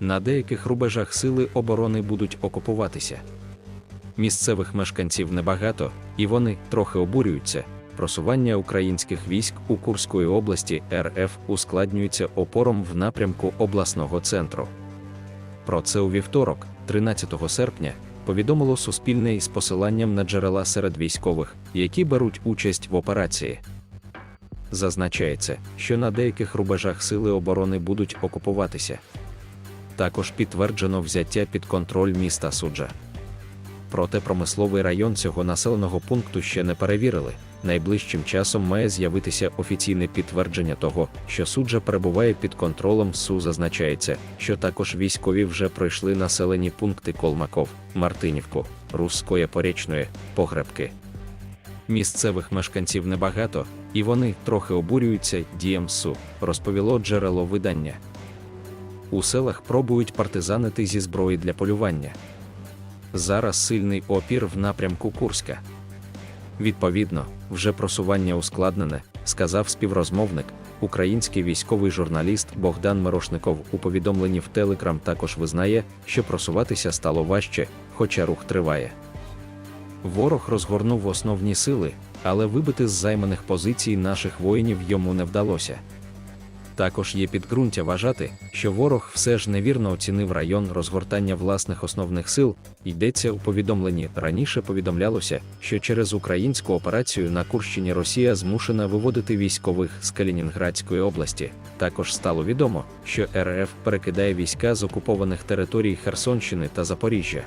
на деяких рубежах сили оборони будуть окупуватися. Місцевих мешканців небагато, і вони трохи обурюються. Просування українських військ у Курської області РФ ускладнюється опором в напрямку обласного центру. Про це у вівторок, 13 серпня, повідомило Суспільне із посиланням на джерела серед військових, які беруть участь в операції. Зазначається, що на деяких рубежах сили оборони будуть окупуватися. Також підтверджено взяття під контроль міста Суджа. Проте промисловий район цього населеного пункту ще не перевірили. Найближчим часом має з'явитися офіційне підтвердження того, що суджа перебуває під контролем СУ. Зазначається, що також військові вже пройшли населені пункти Колмаков, Мартинівку, Русскоє Порічної, Погребки. Місцевих мешканців небагато, і вони трохи обурюються діям СУ, розповіло джерело видання. У селах пробують партизанити зі зброї для полювання. Зараз сильний опір в напрямку Курська. Відповідно, вже просування ускладнене, сказав співрозмовник, український військовий журналіст Богдан Мирошников у повідомленні в Телеграм також визнає, що просуватися стало важче, хоча рух триває. Ворог розгорнув основні сили, але вибити з займаних позицій наших воїнів йому не вдалося. Також є підґрунтя вважати, що ворог все ж невірно оцінив район розгортання власних основних сил. Йдеться у повідомленні. Раніше повідомлялося, що через українську операцію на Курщині Росія змушена виводити військових з Калінінградської області. Також стало відомо, що РФ перекидає війська з окупованих територій Херсонщини та Запоріжжя.